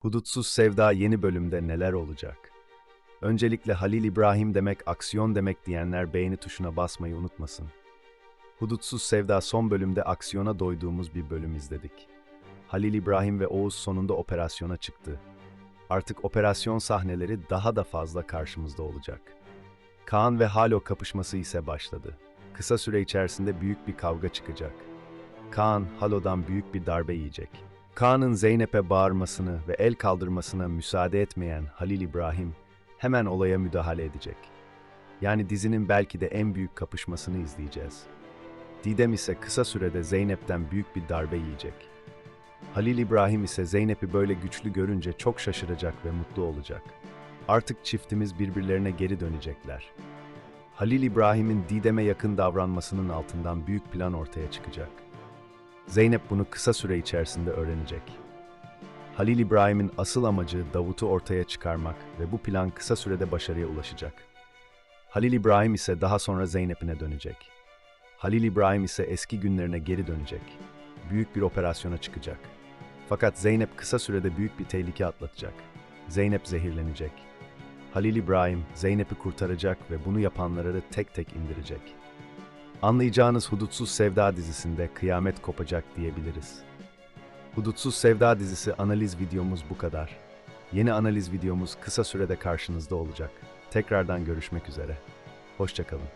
Hudutsuz Sevda yeni bölümde neler olacak? Öncelikle Halil İbrahim demek aksiyon demek diyenler beğeni tuşuna basmayı unutmasın. Hudutsuz Sevda son bölümde aksiyona doyduğumuz bir bölüm izledik. Halil İbrahim ve Oğuz sonunda operasyona çıktı. Artık operasyon sahneleri daha da fazla karşımızda olacak. Kaan ve Halo kapışması ise başladı. Kısa süre içerisinde büyük bir kavga çıkacak. Kaan, Halo'dan büyük bir darbe yiyecek. Kaan'ın Zeynep'e bağırmasını ve el kaldırmasına müsaade etmeyen Halil İbrahim hemen olaya müdahale edecek. Yani dizinin belki de en büyük kapışmasını izleyeceğiz. Didem ise kısa sürede Zeynep'ten büyük bir darbe yiyecek. Halil İbrahim ise Zeynep'i böyle güçlü görünce çok şaşıracak ve mutlu olacak. Artık çiftimiz birbirlerine geri dönecekler. Halil İbrahim'in Didem'e yakın davranmasının altından büyük plan ortaya çıkacak. Zeynep bunu kısa süre içerisinde öğrenecek. Halil İbrahim'in asıl amacı Davut'u ortaya çıkarmak ve bu plan kısa sürede başarıya ulaşacak. Halil İbrahim ise daha sonra Zeynep'ine dönecek. Halil İbrahim ise eski günlerine geri dönecek. Büyük bir operasyona çıkacak. Fakat Zeynep kısa sürede büyük bir tehlike atlatacak. Zeynep zehirlenecek. Halil İbrahim Zeynep'i kurtaracak ve bunu yapanları tek tek indirecek. Anlayacağınız Hudutsuz Sevda dizisinde kıyamet kopacak diyebiliriz. Hudutsuz Sevda dizisi analiz videomuz bu kadar. Yeni analiz videomuz kısa sürede karşınızda olacak. Tekrardan görüşmek üzere. Hoşçakalın.